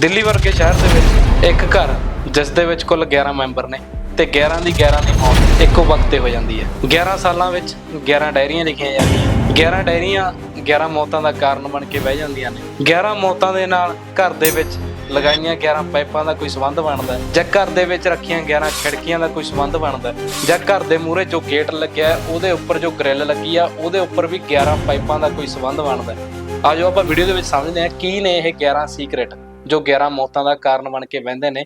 ਦਿੱਲੀ ਵਰਗੇ ਸ਼ਹਿਰ ਦੇ ਵਿੱਚ ਇੱਕ ਘਰ, ਜਿਸ ਦੇ ਵਿੱਚ ਕੁੱਲ 11 ਮੈਂਬਰ ਨੇ ਤੇ 11 ਦੀ 11 ਦੀ ਮੌਤ ਇੱਕੋ ਵਕਤ ਤੇ ਹੋ ਜਾਂਦੀ ਹੈ। 11 ਸਾਲਾਂ ਵਿੱਚ 11 ਡਾਇਰੀਆਂ ਲਿਖੀਆਂ ਜਾਂਦੀਆਂ 11 ਡਾਇਰੀਆਂ 11 ਮੌਤਾਂ ਦਾ ਕਾਰਨ ਬਣ ਕੇ ਬਹਿ ਜਾਂਦੀਆਂ ਨੇ। 11 ਮੌਤਾਂ ਦੇ ਨਾਲ ਘਰ ਦੇ ਵਿੱਚ ਲਗਾਈਆਂ 11 ਪਾਈਪਾਂ ਦਾ ਕੋਈ ਸੰਬੰਧ ਬਣਦਾ ਜਾਂ ਘਰ ਦੇ ਵਿੱਚ ਰੱਖੀਆਂ 11 ਖਿੜਕੀਆਂ ਦਾ ਕੋਈ ਸੰਬੰਧ ਬਣਦਾ ਜਾਂ ਘਰ ਦੇ ਮੂਹਰੇ ਜੋ ਗੇਟ ਲੱਗਿਆ ਉਹਦੇ ਉੱਪਰ ਜੋ ਗ੍ਰਿਲ ਲੱਗੀ ਆ, ਉਹਦੇ ਉੱਪਰ ਵੀ 11 ਪਾਈਪਾਂ ਦਾ ਕੋਈ ਸੰਬੰਧ ਬਣਦਾ ਹੈ। ਆਜੋ ਆਪਾਂ ਵੀਡੀਓ ਦੇ ਵਿੱਚ ਸਮਝਦੇ ਹਾਂ, ਕੀ ਨੇ ਇਹ 11 ਸੀਕ੍ਰੇਟ ਜੋ 11 ਮੌਤਾਂ ਦਾ ਕਾਰਨ ਬਣ ਕੇ ਬਹਿੰਦੇ ਨੇ।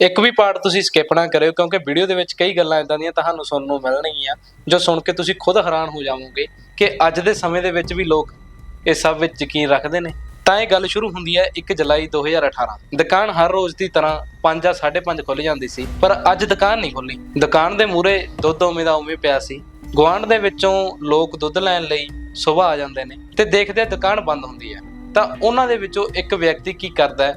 ਇੱਕ ਵੀ ਪਾਰਟ ਤੁਸੀਂ ਸਕਿਪ ਨਾ ਕਰਿਓ, ਕਿਉਂਕਿ ਵੀਡੀਓ ਦੇ ਵਿੱਚ ਕਈ ਗੱਲਾਂ ਇਦਾਂ ਦੀਆਂ ਤੁਹਾਨੂੰ ਸੁਣਨ ਨੂੰ ਮਿਲਣਗੀਆਂ, ਜੋ ਸੁਣ ਕੇ ਤੁਸੀਂ ਖੁਦ ਹੈਰਾਨ ਹੋ ਜਾਵੋਗੇ ਕਿ ਅੱਜ ਦੇ ਸਮੇਂ ਦੇ ਵਿੱਚ ਵੀ ਲੋਕ ਇਸ ਸਭ ਵਿੱਚ ਯਕੀਨ ਰੱਖਦੇ ਨੇ। ਤਾਂ ਇਹ ਗੱਲ ਸ਼ੁਰੂ ਹੁੰਦੀ ਹੈ 1 ਜੁਲਾਈ 2018 ਦੁਕਾਨ ਹਰ ਰੋਜ਼ ਦੀ ਤਰ੍ਹਾਂ 5 ਜਾਂ 5:30 ਖੁੱਲ ਜਾਂਦੀ ਸੀ, ਪਰ ਅੱਜ ਦੁਕਾਨ ਨਹੀਂ ਖੁੱਲੀ ਦੁਕਾਨ ਦੇ ਮੂਹਰੇ ਦੁੱਧ ਉਵੇਂ ਦਾ ਉਵੇਂ ਪਿਆ ਸੀ। ਗੁਆਂਢ ਦੇ ਵਿੱਚੋਂ ਲੋਕ ਦੁੱਧ ਲੈਣ ਲਈ ਸਵੇਰ ਆ ਜਾਂਦੇ ਨੇ ਤੇ ਦੇਖਦੇ ਦੁਕਾਨ ਬੰਦ ਹੁੰਦੀ ਹੈ। ਤਾਂ ਉਹਨਾਂ ਦੇ ਵਿੱਚੋਂ ਇੱਕ ਵਿਅਕਤੀ ਕੀ ਕਰਦਾ ਹੈ?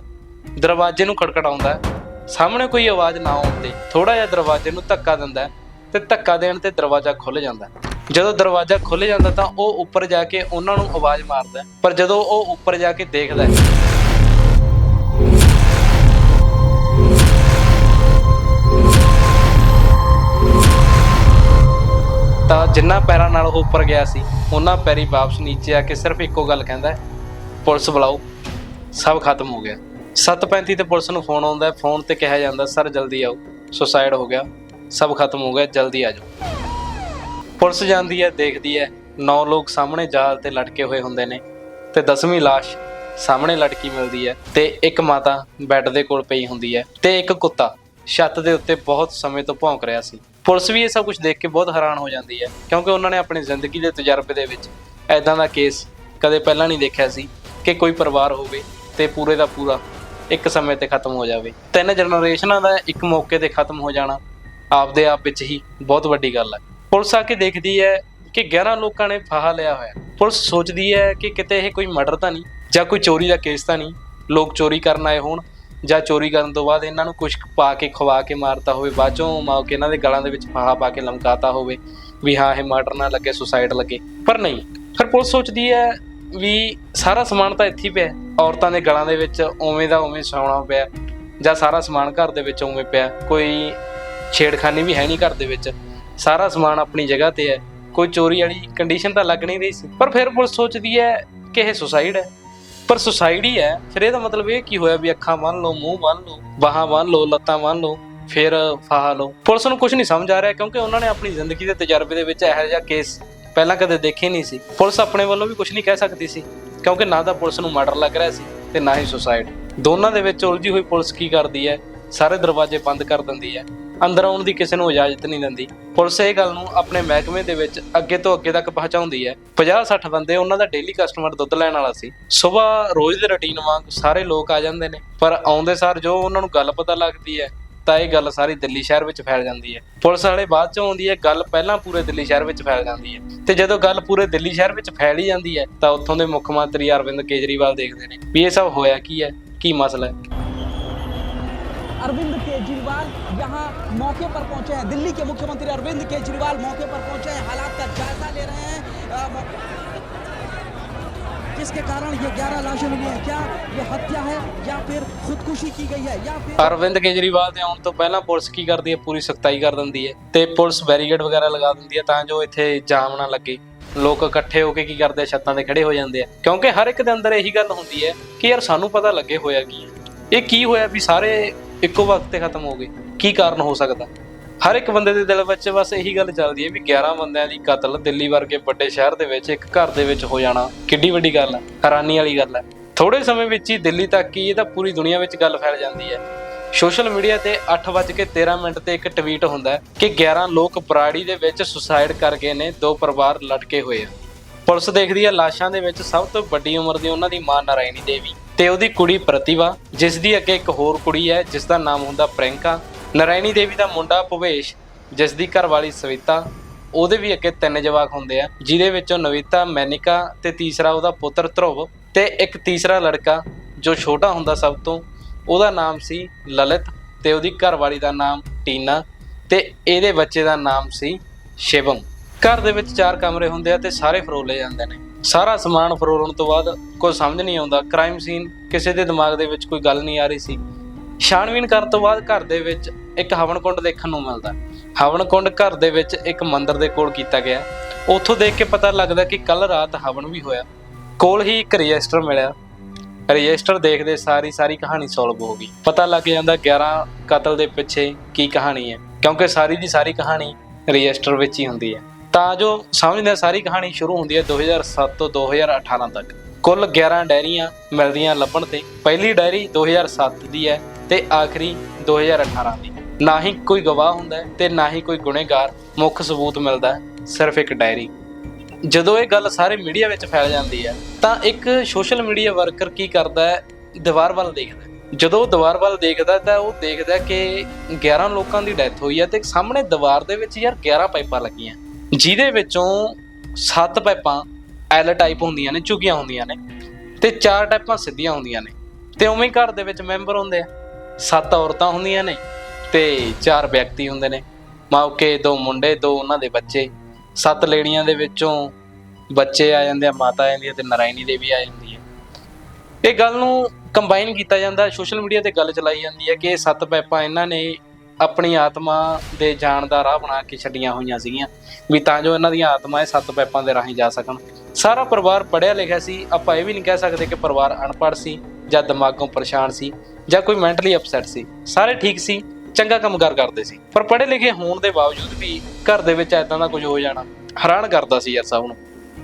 ਦਰਵਾਜ਼ੇ ਨੂੰ ਖੜਖੜਾਉਂਦਾ ਹੈ। ਸਾਹਮਣੇ ਕੋਈ ਆਵਾਜ਼ ਨਾ ਆਉਣ ਤੇ ਥੋੜਾ ਜਿਹਾ ਦਰਵਾਜ਼ੇ ਨੂੰ ਧੱਕਾ ਦਿੰਦਾ ਹੈ ਤੇ ਧੱਕਾ ਦੇਣ ਤੇ ਦਰਵਾਜ਼ਾ ਖੁੱਲ ਜਾਂਦਾ ਜਦੋਂ ਦਰਵਾਜ਼ਾ ਖੁੱਲ ਜਾਂਦਾ ਤਾਂ ਉਹ ਉੱਪਰ ਜਾ ਕੇ ਉਹਨਾਂ ਨੂੰ ਆਵਾਜ਼ ਮਾਰਦਾ ਪਰ ਜਦੋਂ ਉਹ ਉੱਪਰ ਜਾ ਕੇ ਦੇਖਦਾ ਹੈ, ਤਾਂ ਜਿੰਨਾ ਪੈਰਾਂ ਨਾਲ ਉਹ ਉੱਪਰ ਗਿਆ ਸੀ, ਉਹਨਾਂ ਪੈਰੀ ਵਾਪਸ ਨੀਚੇ ਆ ਕੇ ਸਿਰਫ ਇੱਕੋ ਗੱਲ ਕਹਿੰਦਾ ਪੁਲਿਸ ਬੁਲਾਓ। ਸਭ ਖਤਮ ਹੋ ਗਿਆ। 7:35 ਤੇ ਪੁਲਿਸ ਨੂੰ ਫੋਨ ਆਉਂਦਾ, ਫੋਨ ਤੇ ਕਿਹਾ ਜਾਂਦਾ, ਸਰ, ਜਲਦੀ ਆਓ। ਸੁਸਾਈਡ ਹੋ ਗਿਆ। ਸਭ ਖਤਮ ਹੋ ਗਿਆ, ਜਲਦੀ ਆ ਜਾਓ। ਪੁਲਿਸ ਜਾਂਦੀ ਹੈ, ਦੇਖਦੀ ਹੈ। ਨੌ ਲੋਕ ਸਾਹਮਣੇ ਜਾਲ ਤੇ ਲਟਕੇ ਹੋਏ ਹੁੰਦੇ ਨੇ ਤੇ ਦਸਵੀਂ ਲਾਸ਼ ਸਾਹਮਣੇ ਲਟਕੀ ਮਿਲਦੀ ਹੈ ਤੇ ਇੱਕ ਮਾਤਾ ਬੈੱਡ ਦੇ ਕੋਲ ਪਈ ਹੁੰਦੀ ਹੈ ਤੇ ਇੱਕ ਕੁੱਤਾ ਛੱਤ ਦੇ ਉੱਤੇ ਬਹੁਤ ਸਮੇਂ ਤੋਂ ਭੌਂਕ ਰਿਹਾ ਸੀ। ਪੁਲਿਸ ਵੀ ਇਹ ਸਭ ਕੁਝ ਦੇਖ ਕੇ ਬਹੁਤ ਹੈਰਾਨ ਹੋ ਜਾਂਦੀ ਹੈ ਕਿਉਂਕਿ ਉਹਨਾਂ ਨੇ ਆਪਣੀ ਜ਼ਿੰਦਗੀ ਦੇ ਤਜਰਬੇ ਦੇ ਵਿੱਚ ਐਦਾਂ ਦਾ ਕੇਸ ਕਦੇ ਪਹਿਲਾਂ ਨਹੀਂ ਦੇਖਿਆ ਸੀ। ਕਿ ਕੋਈ ਪਰਿਵਾਰ ਹੋਵੇ ਤੇ ਪੂਰੇ ਦਾ ਪੂਰਾ ਇੱਕ ਸਮੇਂ ਤੇ ਖਤਮ ਹੋ ਜਾਵੇ। ਤਿੰਨ ਜਨਰੇਸ਼ਨਾਂ ਦਾ ਇੱਕ ਮੌਕੇ ਤੇ ਖਤਮ ਹੋ ਜਾਣਾ ਆਪਦੇ ਆਪ ਵਿੱਚ ਹੀ ਬਹੁਤ ਵੱਡੀ ਗੱਲ ਹੈ। ਪੁਲਿਸ ਆ ਕੇ ਦੇਖਦੀ ਹੈ ਕਿ 11 ਲੋਕਾਂ ਨੇ ਫਾਹਾ ਲਿਆ ਹੋਇਆ। ਪੁਲਿਸ ਸੋਚਦੀ ਹੈ ਕਿ ਕਿਤੇ ਇਹ ਕੋਈ ਮਰਡਰ ਤਾਂ ਨਹੀਂ ਜਾਂ ਕੋਈ ਚੋਰੀ ਦਾ ਕੇਸ ਤਾਂ ਨਹੀਂ। ਲੋਕ ਚੋਰੀ ਕਰਨ ਆਏ ਹੋਣ ਜਾਂ ਚੋਰੀ ਕਰਨ ਤੋਂ ਬਾਅਦ ਇਹਨਾਂ ਨੂੰ ਕੁਝ ਪਾ ਕੇ, ਖਵਾ ਕੇ ਮਾਰਤਾ ਹੋਵੇ, ਬਾਅਦ ਚੋਂ ਮਾਰ ਕੇ ਇਹਨਾਂ ਦੇ ਗਲਾਂ ਦੇ ਵਿੱਚ ਫਾਹਾ ਪਾ ਕੇ ਲਮਕਾਤਾ ਹੋਵੇ ਵੀ ਹਾਂ, ਇਹ ਮਰਡਰ ਨਾ ਲੱਗੇ ਸੁਸਾਈਡ ਲੱਗੇ। ਪਰ ਨਹੀਂ, ਫਿਰ ਪੁਲਿਸ ਸੋਚਦੀ ਹੈ ਵੀ ਸਾਰਾ ਸਮਾਨ ਤਾਂ ਇੱਥੇ ਹੀ ਪਿਆ ਔਰਤਾਂ ਦੇ ਗਲਾਂ ਦੇ ਵਿੱਚ ਉਵੇਂ ਦਾ ਉਵੇਂ ਸੌਣਾ ਪਿਆ ਜਾਂ ਸਾਰਾ ਸਮਾਨ ਘਰ ਦੇ ਵਿੱਚ ਉਵੇਂ ਪਿਆ ਕੋਈ ਛੇੜਖਾਨੀ ਵੀ ਹੈ ਨਹੀਂ ਘਰ ਦੇ ਵਿੱਚ। ਸਾਰਾ ਸਮਾਨ ਆਪਣੀ ਜਗ੍ਹਾ ਤੇ ਹੈ। ਕੋਈ ਚੋਰੀ ਵਾਲੀ ਕੰਡੀਸ਼ਨ ਤਾਂ ਲੱਗ ਨਹੀਂ ਰਹੀ ਸੀ। ਪਰ ਫਿਰ ਪੁਲਿਸ ਸੋਚਦੀ ਹੈ ਕਿ ਇਹ ਸੁਸਾਈਡ ਹੈ। ਪਰ ਸੁਸਾਈਡ ਹੀ ਹੈ। ਫਿਰ ਇਹਦਾ ਮਤਲਬ ਇਹ ਕੀ ਹੋਇਆ ਵੀ ਅੱਖਾਂ ਬੰਨ ਲਓ, ਮੂੰਹ ਬੰਨ ਲਓ, ਬਾਹਾਂ ਬੰਨ ਲਓ, ਲੱਤਾਂ ਬੰਨ ਲਓ, ਫਿਰ ਫਾਹਾ ਲਓ। ਪੁਲਿਸ ਨੂੰ ਕੁਝ ਨਹੀਂ ਸਮਝ ਆ ਰਿਹਾ ਕਿਉਂਕਿ ਉਹਨਾਂ ਨੇ ਆਪਣੀ ਜ਼ਿੰਦਗੀ ਦੇ ਤਜਰਬੇ ਦੇ ਵਿੱਚ ਇਹੋ ਜਿਹਾ ਕੇਸ ਪਹਿਲਾਂ ਕਦੇ ਦੇਖੇ ਨਹੀਂ ਸੀ। ਪੁਲਿਸ ਆਪਣੇ ਵੱਲੋਂ ਵੀ ਕੁਝ ਨਹੀਂ ਕਹਿ ਸਕਦੀ ਸੀ, ਕਿਉਂਕਿ ਨਾ ਤਾਂ ਪੁਲਿਸ ਨੂੰ ਮਰਡਰ ਲੱਗ ਰਿਹਾ ਸੀ ਤੇ ਨਾ ਹੀ ਸੁਸਾਈਡ ਦੋਨਾਂ ਦੇ ਵਿੱਚ ਉਲਝੀ ਹੋਈ ਪੁਲਿਸ ਕੀ ਕਰਦੀ ਹੈ? ਸਾਰੇ ਦਰਵਾਜ਼ੇ ਬੰਦ ਕਰ ਦਿੰਦੀ ਹੈ। ਅੰਦਰ ਆਉਣ ਦੀ ਕਿਸੇ ਨੂੰ ਇਜਾਜ਼ਤ ਨਹੀਂ ਦਿੰਦੀ। ਪੁਲਿਸ ਇਹ ਗੱਲ ਨੂੰ ਆਪਣੇ ਮਹਿਕਮੇ ਦੇ ਵਿੱਚ ਅੱਗੇ ਤੋਂ ਅੱਗੇ ਤੱਕ ਪਹੁੰਚਾਉਂਦੀ ਹੈ। 50-60 ਬੰਦੇ ਉਹਨਾਂ ਦਾ ਡੇਲੀ ਕਸਟਮਰ ਦੁੱਧ ਲੈਣ ਵਾਲਾ ਸੀ। ਸਵੇਰ ਰੋਜ਼ ਦੇ ਰੁਟੀਨ ਵਾਂਗ ਸਾਰੇ ਲੋਕ ਆ ਜਾਂਦੇ ਨੇ, ਪਰ ਆਉਂਦੇ ਸਾਰ ਜੋ ਉਹਨਾਂ ਨੂੰ ਗੱਲ ਪਤਾ ਲੱਗਦੀ ਹੈ ਤਾਂ ਇਹ ਗੱਲ ਸਾਰੀ ਦਿੱਲੀ ਸ਼ਹਿਰ ਵਿੱਚ ਫੈਲ ਜਾਂਦੀ ਹੈ ਪੁਲਿਸ ਵਾਲੇ ਬਾਅਦ ਚ ਆਉਂਦੀ ਹੈ ਗੱਲ ਪਹਿਲਾਂ ਪੂਰੇ ਦਿੱਲੀ ਸ਼ਹਿਰ ਵਿੱਚ ਫੈਲ ਜਾਂਦੀ ਹੈ ਤੇ ਜਦੋਂ ਗੱਲ ਪੂਰੇ ਦਿੱਲੀ ਸ਼ਹਿਰ ਵਿੱਚ ਫੈਲ ਹੀ ਜਾਂਦੀ ਹੈ ਤਾਂ ਉੱਥੋਂ ਦੇ ਮੁੱਖ ਮੰਤਰੀ ਅਰਵਿੰਦ ਕੇਜਰੀਵਾਲ ਦੇਖਦੇ ਨੇ ਵੀ ਇਹ ਸਭ ਹੋਇਆ ਕੀ ਹੈ ਕੀ ਮਸਲਾ ਹੈ अरविंद केजरीवाल यहाँ मौके पर पहुंचे हैं दिल्ली के मुख्यमंत्री अरविंद केजरीवाल मौके पर पहुंचे हैं हालात का जायजा ले रहे हैं अ, मौ- जिसके कारण ये 11 लाशें मिली हैं क्या ये हत्या है या फिर खुदकुशी की गई है या फिर ਅਰਵਿੰਦ ਕੇਜਰੀਵਾਲ ਦੇ ਆਉਣ ਤੋਂ ਪਹਿਲਾਂ ਪੁਲਿਸ ਕੀ ਕਰਦੀ ਹੈ ਪੂਰੀ ਸਖਤਾਈ ਕਰ ਦਿੰਦੀ ਹੈ ਤੇ ਪੁਲਿਸ ਬੈਰੀਗੇਡ ਵਗੈਰਾ ਲਗਾ ਦਿੰਦੀ ਹੈ ਤਾਂ ਜੋ ਇੱਥੇ ਜਾਮ ਨਾ ਲੱਗੇ ਲੋਕ ਇਕੱਠੇ ਹੋ ਕੇ ਕੀ ਕਰਦੇ ਆ ਛੱਤਾਂ ਤੇ ਖੜੇ ਹੋ ਜਾਂਦੇ ਆ ਕਿਉਂਕਿ ਹਰ ਇੱਕ ਦੇ ਅੰਦਰ ਇਹੀ ਗੱਲ ਹੁੰਦੀ ਹੈ ਕਿ ਯਾਰ ਸਾਨੂੰ ਪਤਾ ਲੱਗੇ ਹੋਇਆ ਕੀ ਹੈ ਇਹ ਕੀ ਹੋਇਆ ਵੀ ਸਾਰੇ ਇੱਕੋ ਵਕਤ ਤੇ ਖਤਮ ਹੋ ਗਏ ਕੀ ਕਾਰਨ ਹੋ ਸਕਦਾ ਹਰ ਇੱਕ ਬੰਦੇ ਦੇ ਦਿਲ ਵਿੱਚ ਬਸ ਇਹੀ ਗੱਲ ਚੱਲਦੀ ਹੈ ਵੀ 11 ਬੰਦਿਆਂ ਦੀ ਕਤਲ ਦਿੱਲੀ ਵਰਗੇ ਵੱਡੇ ਸ਼ਹਿਰ ਦੇ ਵਿੱਚ, ਇੱਕ ਘਰ ਦੇ ਵਿੱਚ ਹੋ ਜਾਣਾ, ਕਿੱਡੀ ਵੱਡੀ ਗੱਲ ਹੈ, ਹੈਰਾਨੀ ਵਾਲੀ ਗੱਲ ਹੈ। ਥੋੜੇ ਸਮੇਂ ਵਿੱਚ ਹੀ ਦਿੱਲੀ ਤੱਕ ਹੀ ਇਹ ਤਾਂ ਪੂਰੀ ਦੁਨੀਆ ਵਿੱਚ ਗੱਲ ਫੈਲ ਜਾਂਦੀ ਹੈ। ਸੋਸ਼ਲ ਮੀਡੀਆ ਤੇ 8:13 ਮਿੰਟ ਤੇ ਇੱਕ ਟਵੀਟ ਹੁੰਦਾ ਕਿ 11 ਲੋਕ ਬਰਾੜੀ ਦੇ ਵਿੱਚ ਸੁਸਾਇਡ ਕਰ ਗਏ ਨੇ, ਦੋ ਪਰਿਵਾਰ ਲਟਕੇ ਹੋਏ ਆ। ਪੁਲਿਸ ਦੇਖਦੀ ਹੈ ਲਾਸ਼ਾਂ ਦੇ ਵਿੱਚ ਸਭ ਤੋਂ ਵੱਡੀ ਉਮਰ ਦੀ ਉਹਨਾਂ ਦੀ ਮਾਂ ਨਾਰਾਇਣੀ ਦੇਵੀ ਤੇ ਉਹਦੀ ਕੁੜੀ ਪ੍ਰਤਿਭਾ, ਜਿਸ ਦੀ ਅੱਗੇ ਇੱਕ ਹੋਰ ਕੁੜੀ ਹੈ ਜਿਸ ਦਾ ਨਾਮ ਹੁੰਦਾ ਪ੍ਰਿੰਕਾ ਨਰਾਇਣੀ ਦੇਵੀ ਦਾ ਮੁੰਡਾ ਭੁਵੇਸ਼ ਜਿਸ ਦੀ ਘਰਵਾਲੀ ਸਵਿਤਾ, ਉਹਦੇ ਵੀ ਅੱਗੇ ਤਿੰਨ ਜਵਾਕ ਹੁੰਦੇ ਆ, ਜਿਹਦੇ ਵਿੱਚੋਂ ਨਵਿਤਾ, ਮੈਨਿਕਾ ਤੇ ਤੀਸਰਾ ਉਹਦਾ ਪੁੱਤਰ ਧਰੁਵ ਤੇ ਇੱਕ ਤੀਸਰਾ ਲੜਕਾ ਜੋ ਛੋਟਾ ਹੁੰਦਾ ਸਭ ਤੋਂ, ਉਹਦਾ ਨਾਮ ਸੀ ਲਲਿਤ ਤੇ ਉਹਦੀ ਘਰਵਾਲੀ ਦਾ ਨਾਮ ਟੀਨਾ ਤੇ ਇਹਦੇ ਬੱਚੇ ਦਾ ਨਾਮ ਸੀ ਸ਼ਿਵਮ। ਘਰ ਦੇ ਵਿੱਚ ਚਾਰ ਕਮਰੇ ਹੁੰਦੇ ਆ ਤੇ ਸਾਰੇ ਫਰੋਲੇ ਜਾਂਦੇ ਨੇ। ਸਾਰਾ ਸਮਾਨ ਫਰੋਲਣ ਤੋਂ ਬਾਅਦ ਕੋਈ ਸਮਝ ਨਹੀਂ ਆਉਂਦਾ ਕ੍ਰਾਈਮ ਸੀਨ ਕਿਸੇ ਦੇ ਦਿਮਾਗ ਦੇ ਵਿੱਚ ਕੋਈ ਗੱਲ ਨਹੀਂ ਆ ਰਹੀ ਸੀ। ਛਾਣਬੀਨ ਕਰਨ ਤੋਂ ਬਾਅਦ ਘਰ ਦੇ ਵਿੱਚ ਇੱਕ ਹਵਨ ਕੁੰਡ ਦੇਖਣ ਨੂੰ ਮਿਲਦਾ। ਹਵਨ ਕੁੰਡ ਘਰ ਦੇ ਵਿੱਚ ਇੱਕ ਮੰਦਿਰ ਦੇ ਕੋਲ ਕੀਤਾ ਗਿਆ। ਉੱਥੋਂ ਦੇਖ ਕੇ ਪਤਾ ਲੱਗਦਾ ਕਿ ਕੱਲ ਰਾਤ ਹਵਨ ਵੀ ਹੋਇਆ। ਕੋਲ ਹੀ ਇੱਕ ਰਜਿਸਟਰ ਮਿਲਿਆ। ਰਜਿਸਟਰ ਦੇਖਦੇ ਸਾਰੀ ਸਾਰੀ ਕਹਾਣੀ ਸੋਲਵ ਹੋ ਗਈ। ਪਤਾ ਲੱਗ ਜਾਂਦਾ 11 ਕਤਲ ਦੇ ਪਿੱਛੇ ਕੀ ਕਹਾਣੀ ਹੈ, ਕਿਉਂਕਿ ਸਾਰੀ ਦੀ ਸਾਰੀ ਕਹਾਣੀ ਰਜਿਸਟਰ ਵਿੱਚ ਹੀ ਹੁੰਦੀ ਹੈ। ਤਾਂ ਜੋ ਸਮਝਦੇ ਸਾਰੀ ਕਹਾਣੀ ਸ਼ੁਰੂ ਹੁੰਦੀ ਹੈ 2007 ਤੋਂ 2018 ਤੱਕ। ਕੁੱਲ 11 ਡਾਇਰੀਆਂ ਮਿਲਦੀਆਂ ਲੱਭਣ ਤੇ। ਪਹਿਲੀ ਡਾਇਰੀ 2007 ਦੀ ਹੈ। ਤੇ ਆਖਰੀ 2018 ਦੀ। ਨਾ ਹੀ ਕੋਈ ਗਵਾਹ ਹੁੰਦਾ ਹੈ ਤੇ ਨਾ ਹੀ ਕੋਈ ਗੁਨੇਗਾਰ, ਮੁੱਖ ਸਬੂਤ ਮਿਲਦਾ ਹੈ, ਸਿਰਫ ਇੱਕ ਡਾਇਰੀ। ਜਦੋਂ ਇਹ ਗੱਲ ਸਾਰੇ ਮੀਡੀਆ ਵਿੱਚ ਫੈਲ ਜਾਂਦੀ ਹੈ, ਤਾਂ ਇੱਕ ਸੋਸ਼ਲ ਮੀਡੀਆ ਵਰਕਰ ਕੀ ਕਰਦਾ ਹੈ? ਦੀਵਾਰ ਵੱਲ ਦੇਖਦਾ ਜਦੋਂ ਉਹ ਦੀਵਾਰ ਵੱਲ ਦੇਖਦਾ ਤਾਂ ਉਹ ਦੇਖਦਾ ਕਿ 11 ਲੋਕਾਂ ਦੀ ਡੈਥ ਹੋਈ ਹੈ ਤੇ ਸਾਹਮਣੇ ਦੀਵਾਰ ਦੇ ਵਿੱਚ ਯਾਰ 11 ਪਾਈਪਾਂ ਲੱਗੀਆਂ। ਜਿਹਦੇ ਵਿੱਚੋਂ 7 ਪਾਈਪਾਂ ਐਲ ਟਾਈਪ ਹੁੰਦੀਆਂ ਨੇ ਝੁਕੀਆਂ ਹੁੰਦੀਆਂ ਨੇ ਤੇ 4 ਟਾਈਪਾਂ ਸਿੱਧੀਆਂ ਹੁੰਦੀਆਂ ਨੇ। ਤੇ ਉਵੇਂ ਘਰ ਦੇ ਵਿੱਚ ਮੈਂਬਰ ਹੁੰਦੇ ਆ। ਸੱਤ ਔਰਤਾਂ ਹੁੰਦੀਆਂ ਨੇ ਤੇ ਚਾਰ ਵਿਅਕਤੀ ਹੁੰਦੇ ਨੇ। ਮਾਉਕੇ ਦੋ ਮੁੰਡੇ, ਦੋ ਉਹਨਾਂ ਦੇ ਬੱਚੇ। ਸੱਤ ਲੇੜੀਆਂ ਦੇ ਵਿੱਚੋਂ ਬੱਚੇ ਆ ਜਾਂਦੇ ਆ, ਮਾਤਾ ਆ ਜਾਂਦੀ ਹੈ ਤੇ ਨਰਾਇਣੀ ਦੇਵੀ ਆ ਜਾਂਦੀ ਹੈ। ਇਹ ਗੱਲ ਨੂੰ ਕੰਬਾਈਨ ਕੀਤਾ ਜਾਂਦਾ, ਸੋਸ਼ਲ ਮੀਡੀਆ ਤੇ ਗੱਲ ਚਲਾਈ ਜਾਂਦੀ ਹੈ ਕਿ ਇਹ ਸੱਤ ਪੈਪਾਂ ਇਹਨਾਂ ਨੇ ਆਪਣੀ ਆਤਮਾ ਦੇ ਜਾਣ ਦਾ ਰਾਹ ਬਣਾ ਕੇ ਛੱਡੀਆਂ ਹੋਈਆਂ ਸੀਗੀਆਂ। ਵੀ ਤਾਂ ਜੋ ਇਹਨਾਂ ਦੀਆਂ ਆਤਮਾ ਇਹ ਸੱਤ ਪੈਪਾਂ ਦੇ ਰਾਹੀਂ ਜਾ ਸਕਣ। ਸਾਰਾ ਪਰਿਵਾਰ ਪੜਿਆ ਲਿਖਿਆ ਸੀ। ਆਪਾਂ ਇਹ ਵੀ ਨਹੀਂ ਕਹਿ ਸਕਦੇ ਕਿ ਪਰਿਵਾਰ ਅਨਪੜ੍ਹ ਸੀ ਜਾਂ ਦਿਮਾਗੋਂ ਪਰੇਸ਼ਾਨ ਸੀ ਜਾਂ ਕੋਈ ਮੈਂਟਲੀ ਅਪਸੈਟ ਸੀ। ਸਾਰੇ ਠੀਕ ਸੀ, ਚੰਗਾ ਕੰਮਕਾਰ ਕਰਦੇ ਸੀ। ਪਰ ਪੜ੍ਹੇ ਲਿਖੇ ਹੋਣ ਦੇ ਬਾਵਜੂਦ ਵੀ ਘਰ ਦੇ ਵਿੱਚ ਐਦਾਂ ਦਾ ਕੁਝ ਹੋ ਜਾਣਾ ਹੈਰਾਨ ਕਰਦਾ ਸੀ ਯਾਰ ਸਭ ਨੂੰ।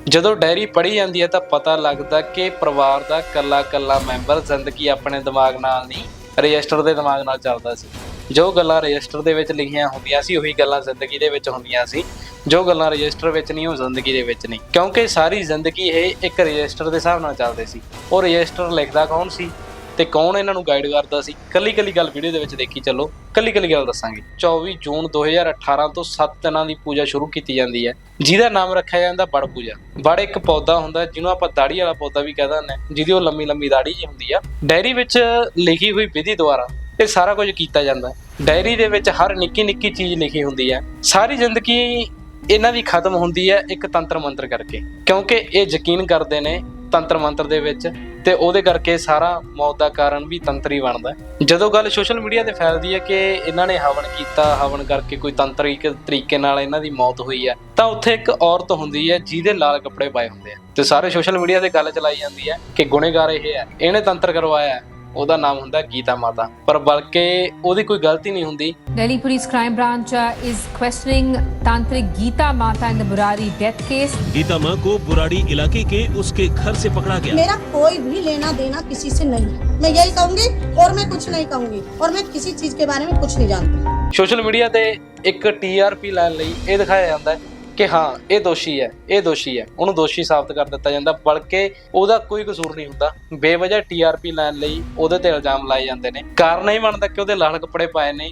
ਜਦੋਂ ਡਾਇਰੀ ਪੜ੍ਹੀ ਜਾਂਦੀ ਹੈ ਤਾਂ ਪਤਾ ਲੱਗਦਾ ਕਿ ਪਰਿਵਾਰ ਦਾ ਕੱਲਾ ਕੱਲਾ ਮੈਂਬਰ ਜ਼ਿੰਦਗੀ ਆਪਣੇ ਦਿਮਾਗ ਨਾਲ ਨਹੀਂ, ਰਜਿਸਟਰ ਦੇ ਦਿਮਾਗ ਨਾਲ ਚੱਲਦਾ ਸੀ। ਜੋ ਗੱਲਾਂ ਰਜਿਸਟਰ ਦੇ ਵਿੱਚ ਲਿਖੀਆਂ ਹੁੰਦੀਆਂ ਸੀ, ਉਹੀ ਗੱਲਾਂ ਜ਼ਿੰਦਗੀ ਦੇ ਵਿੱਚ ਹੁੰਦੀਆਂ ਸੀ। ਜੋ ਗੱਲਾਂ ਰਜਿਸਟਰ ਵਿੱਚ ਨਹੀਂ, ਉਹ ਜ਼ਿੰਦਗੀ ਦੇ ਵਿੱਚ ਨਹੀਂ। ਕਿਉਂਕਿ ਸਾਰੀ ਜ਼ਿੰਦਗੀ ਇਹ ਇੱਕ ਰਜਿਸਟਰ ਦੇ ਹਿਸਾਬ ਨਾਲ ਚੱਲਦੇ ਸੀ। ਉਹ ਰਜਿਸਟਰ ਲਿਖਦਾ ਕੌਣ ਸੀ ਤੇ ਕੌਣ ਇਹਨਾਂ ਨੂੰ ਗਾਈਡ ਕਰਦਾ ਸੀ? ਕੱਲੀ ਕੱਲੀ ਗੱਲ ਵੀਡੀਓ ਦੇ ਵਿੱਚ ਦੇਖੀ ਚੱਲੋ। ਕੱਲੀ ਕੱਲੀ ਗੱਲ ਦੱਸਾਂਗੇ। 24 ਜੂਨ 2018 ਤੋਂ 7 ਦਿਨਾਂ ਦੀ ਪੂਜਾ ਸ਼ੁਰੂ ਕੀਤੀ ਜਾਂਦੀ ਹੈ। ਜਿਹਦਾ ਨਾਮ ਰੱਖਿਆ ਜਾਂਦਾ ਬੜ ਪੂਜਾ। ਬੜ ਇੱਕ ਪੌਦਾ ਹੁੰਦਾ, ਜਿਹਨੂੰ ਆਪਾਂ ਦਾੜੀ ਵਾਲਾ ਪੌਦਾ ਵੀ ਕਹਿ ਦਿੰਦੇ ਹਾਂ, ਜਿਹਦੀ ਉਹ ਲੰਮੀ ਲੰਮੀ ਦਾੜੀ ਜੀ ਹੁੰਦੀ ਆ। ਡਾਇਰੀ ਵਿੱਚ ਲਿਖੀ ਹੋਈ ਵਿਧੀ ਦੁਆਰਾ ਇਹ ਸਾਰਾ ਕੁਝ ਕੀਤਾ ਜਾਂਦਾ ਡਾਇਰੀ ਦੇ ਵਿੱਚ ਹਰ ਨਿੱਕੀ ਨਿੱਕੀ ਚੀਜ਼ ਲਿਖੀ ਹੁੰਦੀ ਹੈ। ਸਾਰੀ ਜ਼ਿੰਦਗੀ ਇਹਨਾਂ ਦੀ ਖਤਮ ਹੁੰਦੀ ਹੈ ਇੱਕ ਤੰਤਰ ਮੰਤਰ ਕਰਕੇ। ਕਿਉਂਕਿ ਇਹ ਯਕੀਨ ਕਰਦੇ ਨੇ ਤੰਤਰ ਮੰਤਰ ਦੇ ਵਿੱਚ ਤੇ ਉਹਦੇ ਕਰਕੇ ਸਾਰਾ ਮੌਤ ਦਾ ਕਾਰਨ ਵੀ ਤੰਤਰ ਹੀ ਬਣਦਾ ਜਦੋਂ ਗੱਲ ਸੋਸ਼ਲ ਮੀਡੀਆ ਤੇ ਫੈਲਦੀ ਹੈ ਕਿ ਇਹਨਾਂ ਨੇ ਹਵਨ ਕੀਤਾ, ਹਵਨ ਕਰਕੇ ਕੋਈ ਤੰਤਰਿਕ ਤਰੀਕੇ ਨਾਲ ਇਹਨਾਂ ਦੀ ਮੌਤ ਹੋਈ ਹੈ, ਤਾਂ ਉੱਥੇ ਇੱਕ ਔਰਤ ਹੁੰਦੀ ਹੈ ਜਿਹਦੇ ਲਾਲ ਕੱਪੜੇ ਪਾਏ ਹੁੰਦੇ ਆ। ਤੇ ਸਾਰੇ ਸੋਸ਼ਲ ਮੀਡੀਆ ਤੇ ਗੱਲ ਚਲਾਈ ਜਾਂਦੀ ਹੈ ਕਿ ਗੁਨੇਗਾਰ ਇਹ ਹੈ, ਇਹਨੇ ਤੰਤਰ ਕਰਵਾਇਆ ਉਹਦਾ ਨਾਮ ਹੁੰਦਾ ਗੀਤਾ ਮਾਤਾ ਪਰ ਬਲਕਿ ਉਹਦੀ ਕੋਈ ਗਲਤੀ ਨਹੀਂ ਹੁੰਦੀ Delhi Police Crime Branch uh, is questioning Tantric Geeta Mata in the Burari death case. Gita माँ को बुराड़ी इलाके के उसके घर से पकड़ा गया मेरा कोई भी लेना देना किसी से नहीं है मैं यही कहूंगी और मैं कुछ नहीं कहूंगी और मैं किसी चीज के बारे में कुछ नहीं जानती ਸੋਸ਼ਲ ਮੀਡੀਆ ਤੇ ਇੱਕ ਟੀਆਰਪੀ ਲੈਣ ਲਈ ਇਹ ਦਿਖਾਇਆ ਜਾਂਦਾ ਹੈ ਕਿ ਹਾਂ, ਇਹ ਦੋਸ਼ੀ ਹੈ, ਇਹ ਦੋਸ਼ੀ ਹੈ। ਉਹਨੂੰ ਦੋਸ਼ੀ ਸਾਬਤ ਕਰ ਦਿੱਤਾ ਜਾਂਦਾ, ਬਲਕਿ ਉਹਦਾ ਕੋਈ ਕਸੂਰ ਨਹੀਂ ਹੁੰਦਾ। ਬੇਵਜ੍ਹਾ ਟੀਆਰਪੀ ਲੈਣ ਲਈ ਉਹਦੇ ਤੇ ਇਲਜ਼ਾਮ ਲਾਏ ਜਾਂਦੇ ਨੇ। ਕਾਰਨ ਇਹ ਬਣਦਾ ਕਿ ਉਹਦੇ ਲਾਲ ਕੱਪੜੇ ਪਾਏ ਨੇ।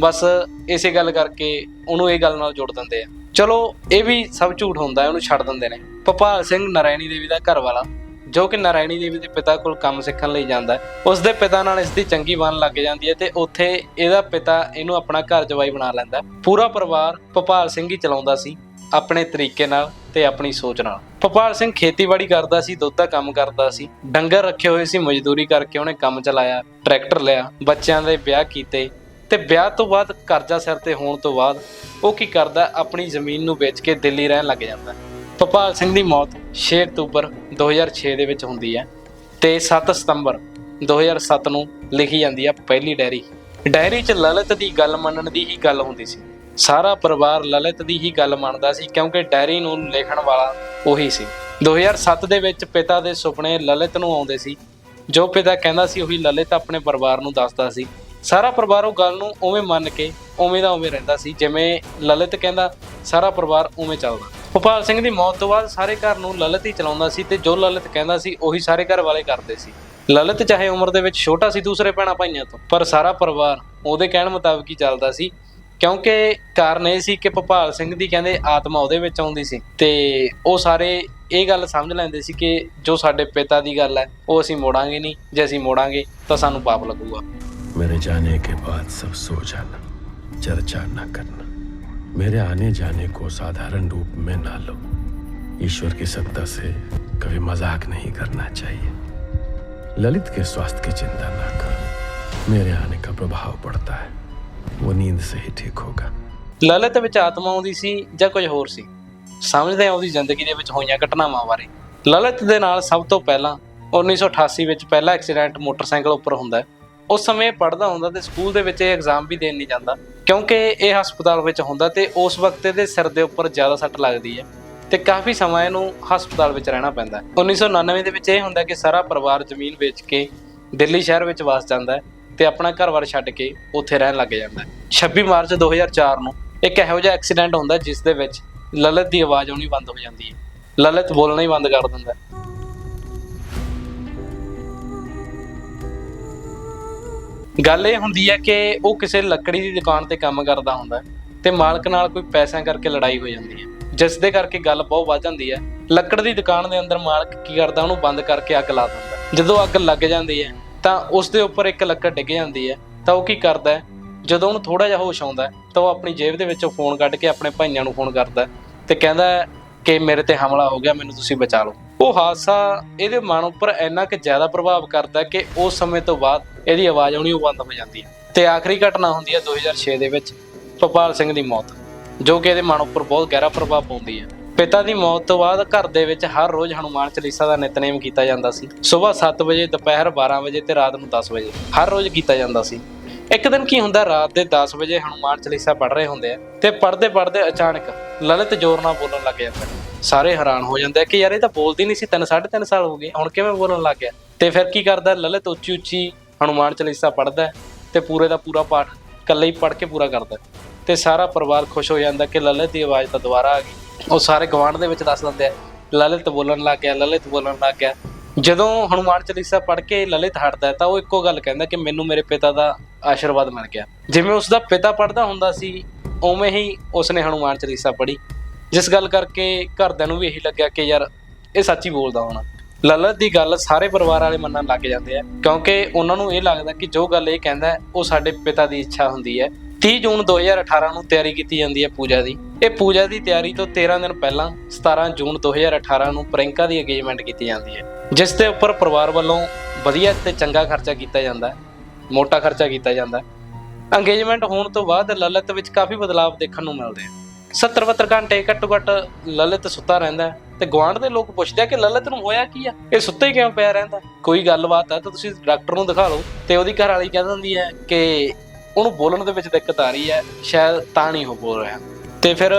ਬਸ ਇਸੇ ਗੱਲ ਕਰਕੇ ਉਹਨੂੰ ਇਹ ਗੱਲ ਨਾਲ ਜੋੜ ਦਿੰਦੇ ਆ। ਚਲੋ, ਇਹ ਵੀ ਸਭ ਝੂਠ ਹੁੰਦਾ ਹੈ, ਉਹਨੂੰ ਛੱਡ ਦਿੰਦੇ ਨੇ। ਭਪਾਲ ਸਿੰਘ ਨਰਾਇਣੀ ਦੇਵੀ ਦਾ ਘਰ ਵਾਲਾ ਜੋ ਕਿ ਨਾਰਾਇਣੀ ਦੇਵੀ ਦੇ ਪਿਤਾ ਕੋਲ ਕੰਮ ਸਿੱਖਣ ਲਈ ਜਾਂਦਾ ਹੈ। ਉਸ ਦੇ ਪਿਤਾ ਨਾਲ ਇਸ ਦੀ ਚੰਗੀ ਬਣ ਲੱਗ ਜਾਂਦੀ ਹੈ ਤੇ ਉੱਥੇ ਇਹਦਾ ਪਿਤਾ ਇਹਨੂੰ ਆਪਣਾ ਘਰ ਜਵਾਈ ਬਣਾ ਲੈਂਦਾ ਪੂਰਾ ਪਰਿਵਾਰ ਭਪਾਲ ਸਿੰਘ ਹੀ ਚਲਾਉਂਦਾ ਸੀ। ਆਪਣੇ ਤਰੀਕੇ ਨਾਲ ਤੇ ਆਪਣੀ ਸੋਚ ਨਾਲ। ਭੋਪਾਲ ਸਿੰਘ ਖੇਤੀਬਾੜੀ ਕਰਦਾ ਸੀ, ਦੁੱਧ ਦਾ ਕੰਮ ਕਰਦਾ ਸੀ। ਡੰਗਰ ਰੱਖੇ ਹੋਏ ਸੀ, ਮਜ਼ਦੂਰੀ ਕਰਕੇ ਉਹਨੇ ਕੰਮ ਚਲਾਇਆ, ਟਰੈਕਟਰ ਲਿਆ, ਬੱਚਿਆਂ ਦੇ ਵਿਆਹ ਕੀਤੇ ਤੇ ਵਿਆਹ ਤੋਂ ਬਾਅਦ ਕਰਜ਼ਾ ਸਿਰ ਤੇ ਹੋਣ ਤੋਂ ਬਾਅਦ ਉਹ ਕੀ ਕਰਦਾ, ਆਪਣੀ ਜ਼ਮੀਨ ਨੂੰ ਵੇਚ ਕੇ ਦਿੱਲੀ ਰਹਿਣ ਲੱਗ ਜਾਂਦਾ। ਭੋਪਾਲ ਸਿੰਘ ਦੀ ਮੌਤ 6 ਅਕਤੂਬਰ 2006 ਦੇ ਵਿੱਚ ਹੁੰਦੀ ਹੈ ਤੇ 7 ਸਤੰਬਰ 2007 ਨੂੰ ਲਿਖੀ ਜਾਂਦੀ ਹੈ ਪਹਿਲੀ ਡਾਇਰੀ। ਡਾਇਰੀ 'ਚ ਲਲਤ ਦੀ ਗੱਲ ਮੰਨਣ ਦੀ ਹੀ ਗੱਲ ਹੁੰਦੀ ਸੀ। ਸਾਰਾ ਪਰਿਵਾਰ ਲਲਿਤ ਦੀ ਹੀ ਗੱਲ ਮੰਨਦਾ ਸੀ ਕਿਉਂਕਿ ਡਾਇਰੀ ਨੂੰ ਲਿਖਣ ਵਾਲਾ ਉਹੀ ਸੀ। 2007 ਦੇ ਵਿੱਚ ਪਿਤਾ ਦੇ ਸੁਪਨੇ ਲਲਿਤ ਨੂੰ ਆਉਂਦੇ ਸੀ, ਜੋ ਪਿਤਾ ਕਹਿੰਦਾ ਸੀ ਉਹੀ ਲਲਿਤ ਆਪਣੇ ਪਰਿਵਾਰ ਨੂੰ ਦੱਸਦਾ ਸੀ। ਸਾਰਾ ਪਰਿਵਾਰ ਉਹ ਗੱਲ ਨੂੰ ਉਵੇਂ ਮੰਨ ਕੇ ਉਵੇਂ ਦਾ ਉਵੇਂ ਰਹਿੰਦਾ ਸੀ, ਜਿਵੇਂ ਲਲਿਤ ਕਹਿੰਦਾ, ਸਾਰਾ ਪਰਿਵਾਰ ਉਵੇਂ ਚੱਲਦਾ। ਭੋਪਾਲ ਸਿੰਘ ਦੀ ਮੌਤ ਤੋਂ ਬਾਅਦ ਸਾਰੇ ਘਰ ਨੂੰ ਲਲਿਤ ਹੀ ਚਲਾਉਂਦਾ ਸੀ ਤੇ ਜੋ ਲਲਿਤ ਕਹਿੰਦਾ ਸੀ ਉਹੀ ਸਾਰੇ ਘਰ ਵਾਲੇ ਕਰਦੇ ਸੀ। ਲਲਿਤ ਚਾਹੇ ਉਮਰ ਦੇ ਵਿੱਚ ਛੋਟਾ ਸੀ ਦੂਸਰੇ ਭੈਣਾਂ ਭਾਈਆਂ ਤੋਂ, ਪਰ ਸਾਰਾ ਪਰਿਵਾਰ ਉਹਦੇ ਕਹਿਣ ਮੁਤਾਬਕ ਹੀ ਚੱਲਦਾ ਸੀ ਕਿਉਂਕਿ ਕਾਰਨ ਇਹ ਸੀ ਕਿ ਭੋਪਾਲ ਸਿੰਘ ਦੀ ਕਹਿੰਦੇ ਆਤਮਾ ਉਹਦੇ ਵਿੱਚ ਆਉਂਦੀ ਸੀ ਤੇ ਉਹ ਸਾਰੇ ਇਹ ਗੱਲ ਸਮਝ ਲੈਂਦੇ ਸੀ ਕਿ ਜੋ ਸਾਡੇ ਪਿਤਾ ਦੀ ਗੱਲ ਹੈ ਉਹ ਅਸੀਂ ਮੋੜਾਂਗੇ ਨਹੀਂ ਜੇ ਅਸੀਂ ਮੋੜਾਂਗੇ ਤਾਂ ਸਾਨੂੰ ਪਾਪ ਲੱਗੂਗਾ मेरे जाने के बाद सब सो जाना चर्चा न करना मेरे आने जाने को साधारण रूप में ना लो ईश्वर की सत्ता से कभी मजाक नहीं करना चाहिए ललित के स्वास्थ्य की चिंता ना कर मेरे आने का प्रभाव पड़ता है ਉਹ ਨੀਂਦ ਸਹੀ ਠੀਕ ਹੋਗਾ ਲਲਿਤ ਵਿੱਚ ਆਤਮਾ ਆਉਂਦੀ ਸੀ ਜਾਂ ਕੁਝ ਹੋਰ ਸੀ? ਸਮਝਦੇ ਆ ਉਹਦੀ ਜ਼ਿੰਦਗੀ ਦੇ ਵਿੱਚ ਹੋਈਆਂ ਘਟਨਾਵਾਂ ਬਾਰੇ। ਲਲਿਤ ਦੇ ਨਾਲ ਸਭ ਤੋਂ ਪਹਿਲਾਂ 1988 ਵਿੱਚ ਪਹਿਲਾ ਐਕਸੀਡੈਂਟ ਮੋਟਰਸਾਈਕਲ ਉੱਪਰ ਹੁੰਦਾ ਉਸ ਸਮੇਂ ਪੜਦਾ ਹੁੰਦਾ ਤੇ ਸਕੂਲ ਦੇ ਵਿੱਚ ਇਹ ਐਗਜ਼ਾਮ ਵੀ ਦੇਣ ਨਹੀਂ ਜਾਂਦਾ। ਕਿਉਂਕਿ ਇਹ ਹਸਪਤਾਲ ਵਿੱਚ ਹੁੰਦਾ ਤੇ ਉਸ ਵਕਤ ਇਹਦੇ ਸਿਰ ਦੇ ਉੱਪਰ ਜ਼ਿਆਦਾ ਸੱਟ ਲੱਗਦੀ ਹੈ ਤੇ ਕਾਫੀ ਸਮਾਂ ਇਹਨੂੰ ਹਸਪਤਾਲ ਵਿੱਚ ਰਹਿਣਾ ਪੈਂਦਾ 1999 ਦੇ ਵਿੱਚ ਇਹ ਹੁੰਦਾ ਕਿ ਸਾਰਾ ਪਰਿਵਾਰ ਜ਼ਮੀਨ ਵੇਚ ਕੇ ਦਿੱਲੀ ਸ਼ਹਿਰ ਵਿੱਚ ਵਸ ਜਾਂਦਾ ਹੈ। ਤੇ ਆਪਣਾ ਘਰ-ਬਾਰ ਛੱਡ ਕੇ ਉੱਥੇ ਰਹਿਣ ਲੱਗ ਜਾਂਦਾ ਹੈ। 26 ਮਾਰਚ 2004 ਨੂੰ ਇੱਕ ਇਹੋ ਜਿਹਾ ਐਕਸੀਡੈਂਟ ਹੁੰਦਾ ਜਿਸ ਦੇ ਵਿੱਚ ਲਲਿਤ ਦੀ ਆਵਾਜ਼ ਆਉਣੀ ਬੰਦ ਹੋ ਜਾਂਦੀ ਹੈ। ਲਲਿਤ ਬੋਲਣਾ ਹੀ ਬੰਦ ਕਰ ਦਿੰਦਾ ਹੈ। ਗੱਲ ਇਹ ਹੁੰਦੀ ਹੈ ਕਿ ਉਹ ਕਿਸੇ ਲੱਕੜੀ ਦੀ ਦੁਕਾਨ ਤੇ ਕੰਮ ਕਰਦਾ ਹੁੰਦਾ ਹੈ ਤੇ ਮਾਲਕ ਨਾਲ ਕੋਈ ਪੈਸਿਆਂ ਕਰਕੇ ਲੜਾਈ ਹੋ ਜਾਂਦੀ ਹੈ। ਜਿਸ ਦੇ ਕਰਕੇ ਗੱਲ ਬਹੁਤ ਵੱਧ ਜਾਂਦੀ ਹੈ। ਲੱਕੜ ਦੀ ਦੁਕਾਨ ਦੇ ਅੰਦਰ ਮਾਲਕ ਕੀ ਕਰਦਾ, ਉਹਨੂੰ ਬੰਦ ਕਰਕੇ ਅੱਗ ਲਾ ਦਿੰਦਾ ਜਦੋਂ ਅੱਗ ਲੱਗ ਜਾਂਦੀ ਹੈ ਤਾਂ ਉਸ ਦੇ ਉੱਪਰ ਇੱਕ ਲੱਕੜ ਡਿੱਗ ਜਾਂਦੀ ਹੈ। ਤਾਂ ਉਹ ਕੀ ਕਰਦਾ ਹੈ? ਜਦੋਂ ਉਹਨੂੰ ਥੋੜਾ ਜਿਹਾ ਹੋਸ਼ ਆਉਂਦਾ ਤਾਂ ਉਹ ਆਪਣੀ ਜੇਬ ਦੇ ਵਿੱਚੋਂ ਫੋਨ ਕੱਢ ਕੇ ਆਪਣੇ ਭਾਈਆਂ ਨੂੰ ਫੋਨ ਕਰਦਾ ਹੈ ਤੇ ਕਹਿੰਦਾ ਕਿ ਮੇਰੇ ਤੇ ਹਮਲਾ ਹੋ ਗਿਆ, ਮੈਨੂੰ ਤੁਸੀਂ ਬਚਾ ਲਓ। ਉਹ ਹਾਦਸਾ ਇਹਦੇ ਮਨ ਉੱਪਰ ਇੰਨਾ ਕਿ ਜ਼ਿਆਦਾ ਪ੍ਰਭਾਵ ਕਰਦਾ ਕਿ ਉਸ ਸਮੇਂ ਤੋਂ ਬਾਅਦ ਇਹਦੀ ਆਵਾਜ਼ ਆਉਣੀ ਉਹ ਬੰਦ ਹੋ ਜਾਂਦੀ ਹੈ। ਤੇ ਆਖਰੀ ਘਟਨਾ ਹੁੰਦੀ ਹੈ 2006 ਦੇ ਵਿੱਚ, ਭੋਪਾਲ ਸਿੰਘ ਦੀ ਮੌਤ, ਜੋ ਕਿ ਇਹਦੇ ਮਨ ਉੱਪਰ ਬਹੁਤ ਗਹਿਰਾ ਪ੍ਰਭਾਵ ਪਾਉਂਦੀ ਹੈ। ਪਿਤਾ ਦੀ ਮੌਤ ਤੋਂ ਬਾਅਦ ਘਰ ਦੇ ਵਿੱਚ ਹਰ ਰੋਜ਼ ਹਨੂਮਾਨ ਚਾਲੀਸਾ ਦਾ ਨਿਤਨੇਮ ਕੀਤਾ ਜਾਂਦਾ ਸੀ। ਸਵੇਰ 7 ਵਜੇ, ਦੁਪਹਿਰ 12 ਵਜੇ ਤੇ ਰਾਤ ਨੂੰ 10 ਵਜੇ ਹਰ ਰੋਜ਼ ਕੀਤਾ ਜਾਂਦਾ ਸੀ। ਇੱਕ ਦਿਨ ਕੀ ਹੁੰਦਾ, ਰਾਤ ਦੇ 10 ਵਜੇ ਹਨੂਮਾਨ ਚਾਲੀਸਾ ਪੜ੍ਹ ਰਹੇ ਹੁੰਦੇ ਆ ਤੇ ਪੜ੍ਹਦੇ ਪੜ੍ਹਦੇ ਅਚਾਨਕ ਲਲਿਤ ਜ਼ੋਰ ਨਾਲ ਬੋਲਣ ਲੱਗ ਜਾਂਦਾ ਸਾਰੇ ਹੈਰਾਨ ਹੋ ਜਾਂਦੇ ਕਿ ਯਾਰ ਇਹ ਤਾਂ ਬੋਲਦੀ ਨਹੀਂ ਸੀ 3 3.5 ਸਾਲ ਹੋ ਗਏ, ਹੁਣ ਕਿਵੇਂ ਬੋਲਣ ਲੱਗ ਗਿਆ? ਤੇ ਫਿਰ ਕੀ ਕਰਦਾ, ਲਲਿਤ ਉੱਚੀ ਉੱਚੀ ਹਨੂਮਾਨ ਚਾਲੀਸਾ ਪੜ੍ਹਦਾ ਹੈ ਤੇ ਪੂਰੇ ਦਾ ਪੂਰਾ ਪਾਠ ਇਕੱਲੇ ਹੀ ਪੜ੍ਹ ਕੇ ਪੂਰਾ ਕਰਦਾ ਤੇ ਸਾਰਾ ਪਰਿਵਾਰ ਖੁਸ਼ ਹੋ ਜਾਂਦਾ ਕਿ ਲਲਿਤ ਦੀ ਆਵਾਜ਼ ਤਾਂ ਦੁਬਾਰਾ ਆ ਗਈ। ਉਹ ਸਾਰੇ ਗਵਾਂਢ ਦੇ ਵਿੱਚ ਦੱਸ ਦਿੰਦੇ ਆ, ਲਲਿਤ ਬੋਲਣ ਲੱਗ ਗਿਆ, ਲਲਿਤ ਬੋਲਣ ਲੱਗ ਗਿਆ। ਜਦੋਂ ਹਨੂਮਾਨ ਚਾਲੀਸਾ ਪੜ੍ਹ ਕੇ ਲਲਿਤ ਹਟਦਾ, ਤਾਂ ਉਹ ਇੱਕੋ ਗੱਲ ਕਹਿੰਦਾ ਕਿ ਮੈਨੂੰ ਮੇਰੇ ਪਿਤਾ ਦਾ ਆਸ਼ੀਰਵਾਦ ਮਿਲ ਗਿਆ। ਜਿਵੇਂ ਉਸ ਦਾ ਪਿਤਾ ਪੜ੍ਹਦਾ ਹੁੰਦਾ ਸੀ, ਉਵੇਂ ਹੀ ਉਸਨੇ ਹਨੂਮਾਨ ਚਾਲੀਸਾ ਪੜ੍ਹੀ। ਜਿਸ ਗੱਲ ਕਰਕੇ ਘਰਦਿਆਂ ਨੂੰ ਵੀ ਇਹੀ ਲੱਗਿਆ ਕਿ ਯਾਰ, ਇਹ ਸੱਚ ਹੀ ਬੋਲਦਾ ਹੋਣਾ। ਲਲਿਤ ਦੀ ਗੱਲ ਸਾਰੇ ਪਰਿਵਾਰ ਵਾਲੇ ਮੰਨਣ ਲੱਗ ਜਾਂਦੇ ਆ, ਕਿਉਂਕਿ ਉਹਨਾਂ ਨੂੰ ਇਹ ਲੱਗਦਾ ਕਿ ਜੋ ਗੱਲ ਇਹ ਕਹਿੰਦਾ, ਉਹ ਸਾਡੇ ਪਿਤਾ ਦੀ ਇੱਛਾ ਹੁੰਦੀ ਹੈ। 30 ਜੂਨ 2018 ਨੂੰ ਤਿਆਰੀ ਕੀਤੀ ਜਾਂਦੀ ਹੈ ਪੂਜਾ ਦੀ। ਇਹ ਪੂਜਾ ਦੀ ਤਿਆਰੀ ਤੋਂ 13 ਦਿਨ ਪਹਿਲਾਂ 17 ਜੂਨ 2018 ਨੂੰ ਪ੍ਰਿੰਕਾ ਦੀ ਅੰਗੇਜਮੈਂਟ ਕੀਤੀ ਜਾਂਦੀ ਹੈ, ਜਿਸ ਦੇ ਉੱਪਰ ਪਰਿਵਾਰ ਵੱਲੋਂ ਵਧੀਆ ਤੇ ਚੰਗਾ ਖਰਚਾ ਕੀਤਾ ਜਾਂਦਾ ਹੈ, ਮੋਟਾ ਖਰਚਾ ਕੀਤਾ ਜਾਂਦਾ ਹੈ। ਅੰਗੇਜਮੈਂਟ ਹੋਣ ਤੋਂ ਬਾਅਦ ਲਲਿਤ ਵਿੱਚ ਕਾਫੀ ਬਦਲਾਅ ਦੇਖਣ ਨੂੰ ਮਿਲਦੇ ਆ 70 72 ਘੰਟੇ ਘੱਟੋ ਘੱਟ ਲਲਿਤ ਸੁੱਤਾ ਰਹਿੰਦਾ ਹੈ ਤੇ ਗੁਆਂਢ ਦੇ ਲੋਕ ਪੁੱਛਦੇ ਆ ਕਿ ਲਲਿਤ ਨੂੰ ਹੋਇਆ ਕੀ ਆ? ਇਹ ਸੁੱਤਾ ਹੀ ਕਿਉਂ ਪਿਆ ਰਹਿੰਦਾ? ਕੋਈ ਗੱਲਬਾਤ ਆ ਤਾਂ ਤੁਸੀਂ ਡਾਕਟਰ ਨੂੰ ਦਿਖਾ ਲਓ ਤੇ ਉਹਦੀ ਘਰ ਵਾਲੀ ਕਹਿ ਦਿੰਦੀ ਹੈ ਕਿ ਉਹਨੂੰ ਬੋਲਣ ਦੇ ਵਿੱਚ ਦਿੱਕਤ ਆ ਰਹੀ ਹੈ, ਸ਼ਾਇਦ ਤਾਂ ਨਹੀਂ ਉਹ ਬੋਲ ਰਿਹਾ। ਤੇ ਫਿਰ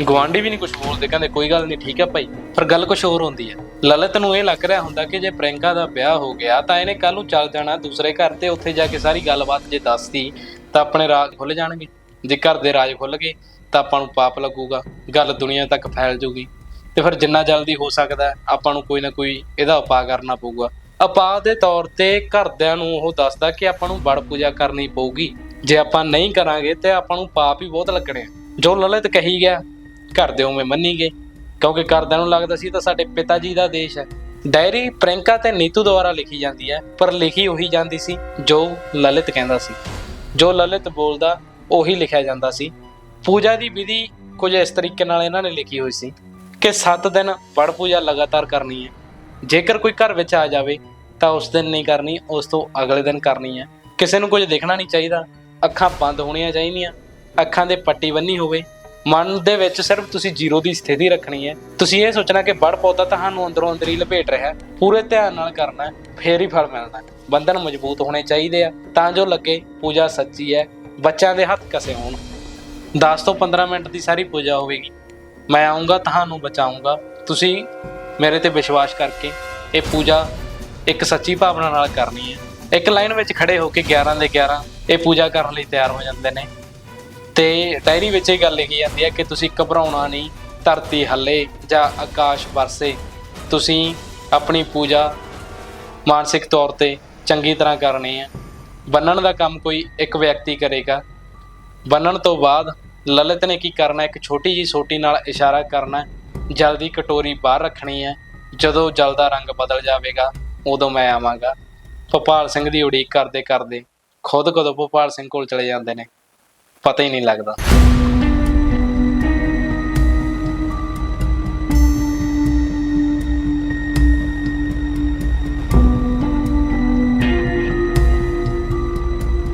ਗਵਾਂਢੀ ਵੀ ਨਹੀਂ ਕੁਝ ਬੋਲਦੇ, ਕਹਿੰਦੇ ਕੋਈ ਗੱਲ ਨਹੀਂ, ਠੀਕ ਹੈ ਭਾਈ, ਪਰ ਗੱਲ ਕੁਝ ਹੋਰ ਹੁੰਦੀ ਹੈ। ਲਲਿਤ ਨੂੰ ਇਹ ਲੱਗ ਰਿਹਾ ਹੁੰਦਾ ਕਿ ਜੇ ਪ੍ਰਿੰਕਾ ਦਾ ਵਿਆਹ ਹੋ ਗਿਆ, ਤਾਂ ਇਹਨੇ ਕੱਲ ਨੂੰ ਚੱਲ ਜਾਣਾ ਦੂਸਰੇ ਘਰ ਤੇ, ਉੱਥੇ ਜਾ ਕੇ ਸਾਰੀ ਗੱਲਬਾਤ ਜੇ ਦੱਸਦੀ ਤਾਂ ਆਪਣੇ ਰਾਜ ਖੁੱਲ ਜਾਣਗੇ। ਜੇ ਘਰ ਦੇ ਰਾਜ ਖੁੱਲ ਗਏ, ਤਾਂ ਆਪਾਂ ਨੂੰ ਪਾਪ ਲੱਗੂਗਾ, ਗੱਲ ਦੁਨੀਆ ਤੱਕ ਫੈਲ ਜੂਗੀ ਤੇ ਫਿਰ ਜਿੰਨਾ ਜਲਦੀ ਹੋ ਸਕਦਾ ਆਪਾਂ ਨੂੰ ਕੋਈ ਨਾ ਕੋਈ ਇਹਦਾ ਉਪਾਅ ਕਰਨਾ ਪਊਗਾ। ਉਪਾਅ ਦੇ ਤੌਰ ਤੇ ਘਰਦਿਆਂ ਨੂੰ ਉਹ ਦੱਸਦਾ ਕਿ ਆਪਾਂ ਨੂੰ ਬੜ ਪੂਜਾ ਕਰਨੀ ਪਊਗੀ। ਜੇ ਆਪਾਂ ਨਹੀਂ ਕਰਾਂਗੇ ਤੇ ਆਪਾਂ ਨੂੰ ਪਾਪ ਹੀ ਬਹੁਤ ਲੱਗਣੇ ਆ। ਜੋ ਲਲਿਤ ਕਹੀ ਗਿਆ, ਘਰ ਦੇ ਉਵੇਂ ਮੰਨੀ ਗਏ। ਕਿਉਂਕਿ ਘਰਦਿਆਂ ਨੂੰ ਲੱਗਦਾ ਸੀ ਤਾਂ ਸਾਡੇ ਪਿਤਾ ਜੀ ਦਾ ਦੇਸ਼ ਹੈ। ਡਾਇਰੀ ਪ੍ਰਿੰਕਾ ਤੇ ਨੀਤੂ ਦੁਆਰਾ ਲਿਖੀ ਜਾਂਦੀ ਹੈ, ਪਰ ਲਿਖੀ ਉਹੀ ਜਾਂਦੀ ਸੀ ਜੋ ਲਲਿਤ ਕਹਿੰਦਾ ਸੀ। ਜੋ ਲਲਿਤ ਬੋਲਦਾ, ਉਹੀ ਲਿਖਿਆ ਜਾਂਦਾ ਸੀ। ਪੂਜਾ ਦੀ ਵਿਧੀ ਕੁਝ ਇਸ ਤਰੀਕੇ ਨਾਲ ਇਹਨਾਂ ਨੇ ਲਿਖੀ ਹੋਈ ਸੀ ਕਿ 7 ਦਿਨ ਬੜ ਪੂਜਾ ਲਗਾਤਾਰ ਕਰਨੀ ਹੈ। ਜੇਕਰ ਕੋਈ ਘਰ ਵਿੱਚ ਆ ਜਾਵੇ, ਤਾਂ ਉਸ ਦਿਨ ਨਹੀਂ ਕਰਨੀ, ਉਸ ਤੋਂ ਅਗਲੇ ਦਿਨ ਕਰਨੀ ਹੈ। ਕਿਸੇ ਨੂੰ ਕੁਝ ਦੇਖਣਾ ਨਹੀਂ ਚਾਹੀਦਾ। ਅੱਖਾਂ ਬੰਦ ਹੋਣੀਆਂ ਚਾਹੀਦੀਆਂ, ਅੱਖਾਂ ਦੇ ਪੱਟੀ ਬੰਨੀ ਹੋਵੇ। ਮਨ ਦੇ ਵਿੱਚ ਸਿਰਫ ਤੁਸੀਂ ਜ਼ੀਰੋ ਦੀ ਸਥਿਤੀ ਰੱਖਣੀ ਹੈ। ਤੁਸੀਂ ਇਹ ਸੋਚਣਾ ਕਿ ਬੜ ਪੌਦਾ ਤੁਹਾਨੂੰ ਅੰਦਰੋਂ ਅੰਦਰ ਹੀ ਲਪੇਟ ਰਿਹਾ ਪੂਰੇ ਧਿਆਨ ਨਾਲ ਕਰਨਾ ਹੈ, ਫੇਰ ਹੀ ਫਲ ਮਿਲਣਾ ਬੰਧਨ ਮਜ਼ਬੂਤ ਹੋਣੇ ਚਾਹੀਦੇ ਆ, ਤਾਂ ਜੋ ਲੱਗੇ, ਪੂਜਾ ਸੱਚੀ ਹੈ, ਬੱਚਿਆਂ ਦੇ ਹੱਥ ਕਸੇ ਹੋਣ। 10 ਤੋਂ 15 ਮਿੰਟ ਦੀ ਸਾਰੀ ਪੂਜਾ ਹੋਵੇਗੀ। ਮੈਂ ਆਉਂਗਾ ਤੁਹਾਨੂੰ ਬਚਾਉਂਗਾ ਤੁਸੀਂ ਮੇਰੇ ਤੇ ਵਿਸ਼ਵਾਸ ਕਰਕੇ ਇਹ ਪੂਜਾ ਇੱਕ ਸੱਚੀ ਭਾਵਨਾ ਨਾਲ ਕਰਨੀ ਹੈ। ਇੱਕ ਲਾਈਨ ਵਿੱਚ ਖੜੇ ਹੋ ਕੇ 11 ਦੇ 11 ਇਹ ਪੂਜਾ ਕਰਨ ਲਈ ਤਿਆਰ ਹੋ ਜਾਂਦੇ ਨੇ। ਤੇ ਡਾਇਰੀ ਵਿੱਚ ਇਹ ਗੱਲ ਲਿਖੀ ਜਾਂਦੀ ਹੈ ਕਿ ਤੁਸੀਂ ਘਬਰਾਉਣਾ ਨਹੀਂ, ਧਰਤੀ ਹੱਲੇ ਜਾਂ ਆਕਾਸ਼ ਵਰਸੇ। ਤੁਸੀਂ ਆਪਣੀ ਪੂਜਾ ਮਾਨਸਿਕ ਤੌਰ ਤੇ ਚੰਗੀ ਤਰ੍ਹਾਂ ਕਰਨੀ ਹੈ। ਬੰਨਣ ਦਾ ਕੰਮ ਕੋਈ ਇੱਕ ਵਿਅਕਤੀ ਕਰੇਗਾ। ਬੰਨਣ ਤੋਂ ਬਾਅਦ ਲਲਿਤ ਨੇ ਕੀ ਕਰਨਾ, ਇੱਕ ਛੋਟੀ ਜੀ ਸੋਟੀ ਨਾਲ ਇਸ਼ਾਰਾ ਕਰਨਾ, ਜਲਦੀ ਕਟੋਰੀ ਬਾਹਰ ਰੱਖਣੀ ਹੈ। ਜਦੋਂ ਜਲ ਦਾ ਰੰਗ ਬਦਲ ਜਾਵੇਗਾ, ਉਦੋਂ ਮੈਂ ਆਵਾਂਗਾ। ਭੋਪਾਲ ਸਿੰਘ ਦੀ ਉਡੀਕ ਕਰਦੇ ਕਰਦੇ ਖੁਦ ਕਦੋਂ ਭੋਪਾਲ ਸਿੰਘ ਕੋਲ ਚਲੇ ਜਾਂਦੇ ਨੇ ਪਤਾ ਹੀ ਨਹੀਂ ਲੱਗਦਾ।